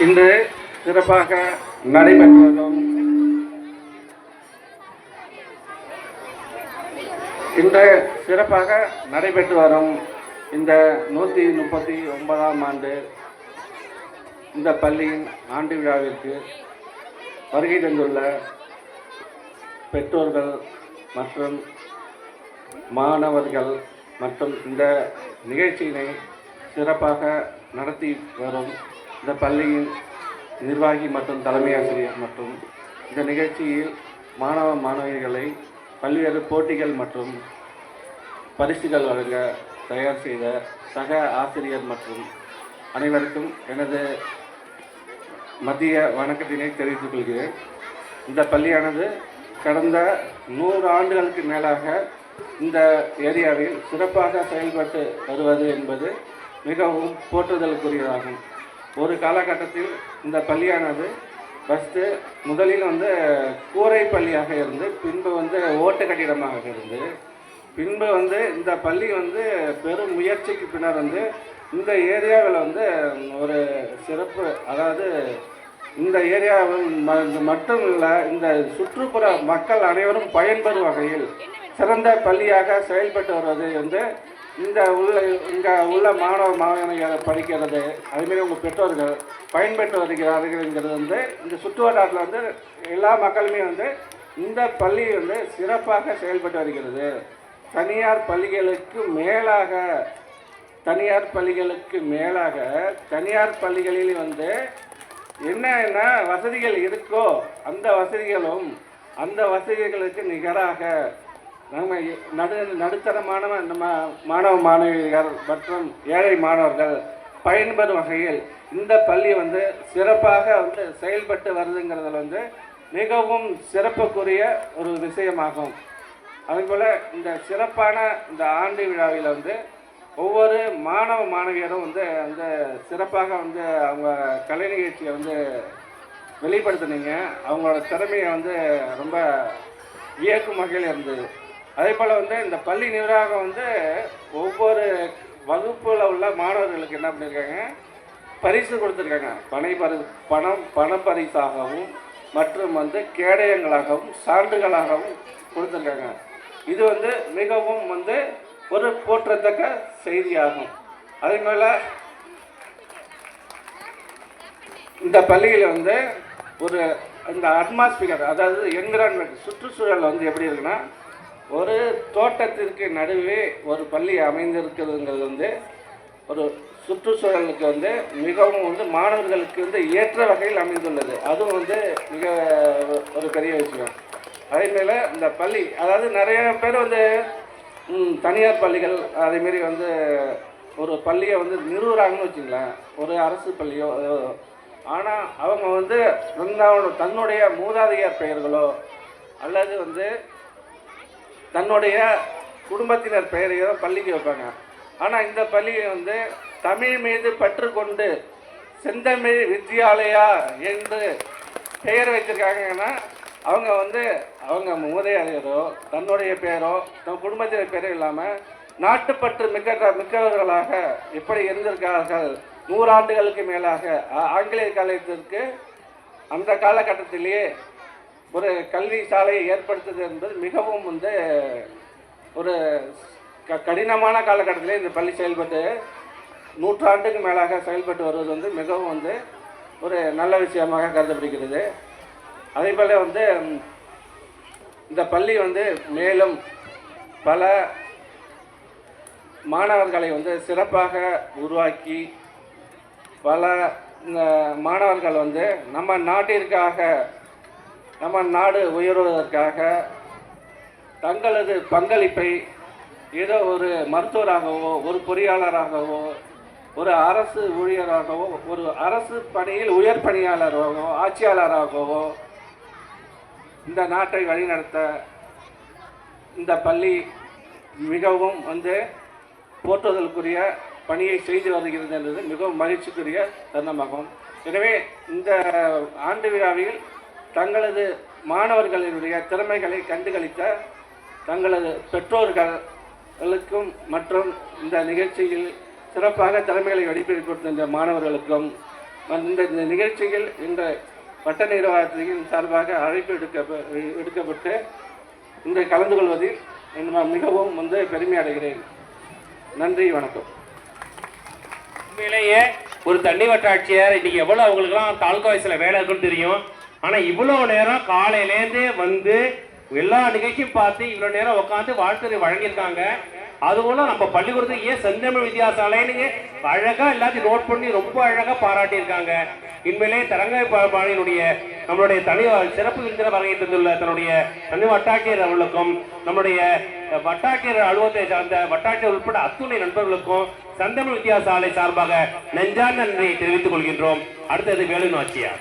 இன்று சிறப்பாக நடைபெற்று வரும் இன்று சிறப்பாக நடைபெற்று வரும் இந்த நூற்றி முப்பத்தி ஒன்பதாம் ஆண்டு இந்த பள்ளியின் ஆண்டு விழாவிற்கு வருகை தந்துள்ள பெற்றோர்கள் மற்றும் மாணவர்கள் மற்றும் இந்த நிகழ்ச்சியினை சிறப்பாக நடத்தி வரும் இந்த பள்ளியின் நிர்வாகி மற்றும் தலைமை ஆசிரியர் மற்றும் இந்த நிகழ்ச்சியில் மாணவ மாணவிகளை பல்வேறு போட்டிகள் மற்றும் பரிசுகள் வழங்க தயார் செய்த சக ஆசிரியர் மற்றும் அனைவருக்கும் எனது மத்திய வணக்கத்தினை தெரிவித்துக் கொள்கிறேன். இந்த பள்ளியானது கடந்த நூறு ஆண்டுகளுக்கு மேலாக இந்த ஏரியாவில் சிறப்பாக செயல்பட்டு வருவது என்பது மிகவும் போற்றுதலுக்குரியதாகும். ஒரு காலகட்டத்தில் இந்த பள்ளியானது ஃபஸ்ட்டு முதலில் வந்து கூரை பள்ளியாக இருந்து பின்பு வந்து ஓட்டு கட்டிடமாக இருந்து பின்பு வந்து இந்த பள்ளி வந்து பெரும் முயற்சிக்கு பின்னர் வந்து இந்த ஏரியாவில் வந்து ஒரு சிறப்பு அதாவது இந்த ஏரியாவில் ம- மட்டும் இல்லை இந்த சுற்றுப்புற மக்கள் அனைவரும் பயன்பெறும் வகையில் சிறந்த பள்ளியாக செயல்பட்டு வருவது வந்து இந்த உள்ள இங்கே உள்ள மாணவ மாணவிகளை படிக்கிறது அதுமாரி உங்கள் பெற்றோர்கள் பயன்பெற்று வருகிறார்கள்ங்கிறது வந்து இந்த சுற்று வட்டாரத்தில் வந்து எல்லா மக்களுமே வந்து இந்த பள்ளி வந்து சிறப்பாக செயல்பட்டு வருகிறது. தனியார் பள்ளிகளுக்கு மேலாக தனியார் பள்ளிகளுக்கு மேலாக தனியார் பள்ளிகளில் வந்து என்னென்ன வசதிகள் இருக்கோ அந்த வசதிகளும் அந்த வசதிகளுக்கு நிகராக நம்ம நடு நடுத்தரமான நம்ம மாணவ மாணவிகள் மற்றும் ஏழை மாணவர்கள் பயன்பெறும் வகையில் இந்த பள்ளி வந்து சிறப்பாக வந்து செயல்பட்டு வருதுங்கிறதுல வந்து மிகவும் சிறப்புக்குரிய ஒரு விஷயமாகும். அதுபோல் இந்த சிறப்பான இந்த ஆண்டு விழாவில் வந்து ஒவ்வொரு மாணவ மாணவியரும் வந்து அந்த சிறப்பாக வந்து அவங்க கலை நிகழ்ச்சியை வந்து வெளிப்படுத்தினீங்க. அவங்களோட திறமையை வந்து ரொம்ப வியக்கும் வகையில் இருந்தது. அதே போல் வந்து இந்த பள்ளி நிர்வாகம் வந்து ஒவ்வொரு வகுப்பில் உள்ள மாணவர்களுக்கு என்ன பண்ணியிருக்காங்க பரிசு கொடுத்துருக்காங்க. பனை பரி பணம் பணப்பரிசாகவும் மற்றும் வந்து கேடயங்களாகவும் சான்றுகளாகவும் கொடுத்துருக்காங்க. இது வந்து மிகவும் வந்து ஒரு போற்றத்தக்க செய்தியாகும். அதே போல் இந்த பள்ளியில் வந்து ஒரு இந்த அட்மாஸ்பியர் அதாவது என்விரான்மெண்ட் சுற்றுச்சூழல் வந்து எப்படி இருக்குன்னா ஒரு தோட்டத்திற்கு நடுவே ஒரு பள்ளி அமைந்திருக்கிறதுங்கிறது வந்து ஒரு சுற்றுச்சூழலுக்கு வந்து மிகவும் வந்து மாணவர்களுக்கு வந்து ஏற்ற வகையில் அமைந்துள்ளது. அதுவும் வந்து மிக ஒரு பெரிய விஷயம். அதேமாரி இந்த பள்ளி அதாவது நிறைய பேர் வந்து தனியார் பள்ளிகள் அதேமாரி வந்து ஒரு பள்ளியை வந்து நிறுவுறாங்கன்னு வச்சுங்களேன். ஒரு அரசு பள்ளியோ ஆனால் அவங்க வந்து தன்னோட- தன்னுடைய மூதாதையார் பெயர்களோ அல்லது வந்து தன்னுடைய குடும்பத்தினர் பெயரையோ பள்ளிக்கு வைப்பாங்க. ஆனால் இந்த பள்ளியை வந்து தமிழ் மீது பற்று கொண்டு செந்தமிழ் வித்யாலயா என்று பெயர் வச்சிருக்காங்கன்னா அவங்க வந்து அவங்க மூதையாரையரோ தன்னுடைய பெயரோ தன் குடும்பத்தினர் பெயரோ இல்லாமல் நாட்டுப்பற்று மிக்க மிக்கவர்களாக எப்படி இருந்திருக்கிறார்கள். நூறாண்டுகளுக்கு மேலாக ஆங்கிலேய காலத்திற்கு அந்த காலகட்டத்திலேயே ஒரு கல்வி சாலையை ஏற்படுத்துவது என்பது மிகவும் வந்து ஒரு க கடினமான காலகட்டத்திலே இந்த பள்ளி செயல்பட்டு நூற்றாண்டுக்கு மேலாக செயல்பட்டு வருவது வந்து மிகவும் வந்து ஒரு நல்ல விஷயமாக கருதப்படுகிறது. அதே போல் வந்து இந்த பள்ளி வந்து மேலும் பல மாணவர்களை வந்து சிறப்பாக உருவாக்கி பல இந்த மாணவர்கள் வந்து நம்ம நாட்டிற்காக நம்ம நாடு உயர்வதற்காக தங்களது பங்களிப்பை ஏதோ ஒரு மருத்துவராகவோ ஒரு பொறியாளராகவோ ஒரு அரசு ஊழியராகவோ ஒரு அரசு பணியில் உயர் பணியாளராகவோ ஆட்சியாளராகவோ இந்த நாட்டை வழிநடத்த இந்த பள்ளி மிகவும் வந்து போற்றுதலுக்குரிய பணியை செய்து வருகிறது என்பது மிகவும் மகிழ்ச்சிக்குரிய தருணமாகும். எனவே இந்த ஆண்டு விழாவில் தங்களது மாணவர்களினுடைய திறமைகளை கண்டுகளித்த தங்களது பெற்றோர்களுக்கும் மற்றும் இந்த நிகழ்ச்சியில் சிறப்பாக திறமைகளை வெளிப்படுத்தி கொடுத்த இந்த மாணவர்களுக்கும் இந்த நிகழ்ச்சியில் இந்த வட்ட நிர்வாகத்தின் சார்பாக அழைப்பு எடுக்க எடுக்கப்பட்டு இந்த கலந்து கொள்வதில் நான் மிகவும் வந்து பெருமை அடைகிறேன். நன்றி வணக்கம். உண்மையிலேயே ஒரு தண்ணி வட்டாட்சியர் இன்னைக்கு எவ்வளோ அவங்களுக்குலாம் தாலுகா வயசில் வேலை இருக்குன்னு தெரியும். ஆனால் இவ்வளோ நேரம் காலையிலேருந்தே வந்து எல்லா நிகழ்ச்சியும் பார்த்து இவ்வளோ நேரம் உட்காந்து வாழ்த்துறை வழங்கியிருக்காங்க. அதுபோல நம்ம பள்ளிக்கூடத்துக்கு ஏன் செந்தமிழ் வித்தியாசாலைன்னு அழகா எல்லாத்தையும் நோட் பண்ணி ரொம்ப அழகா பாராட்டியிருக்காங்க. இனிமேலே தரங்காய் பாணியினுடைய நம்மளுடைய தனி சிறப்பு விருந்தினர் வழங்கி தந்துள்ள தன்னுடைய தனி வட்டாட்சியர் அவர்களுக்கும் நம்முடைய வட்டாட்சியர் அலுவலகத்தை சார்ந்த வட்டாட்சியர் உட்பட அத்துணை நண்பர்களுக்கும் சந்தமிழ் வித்தியாசாலை சார்பாக நெஞ்சார் நன்றியை தெரிவித்துக் கொள்கின்றோம். அடுத்தது வேலு நாச்சியார்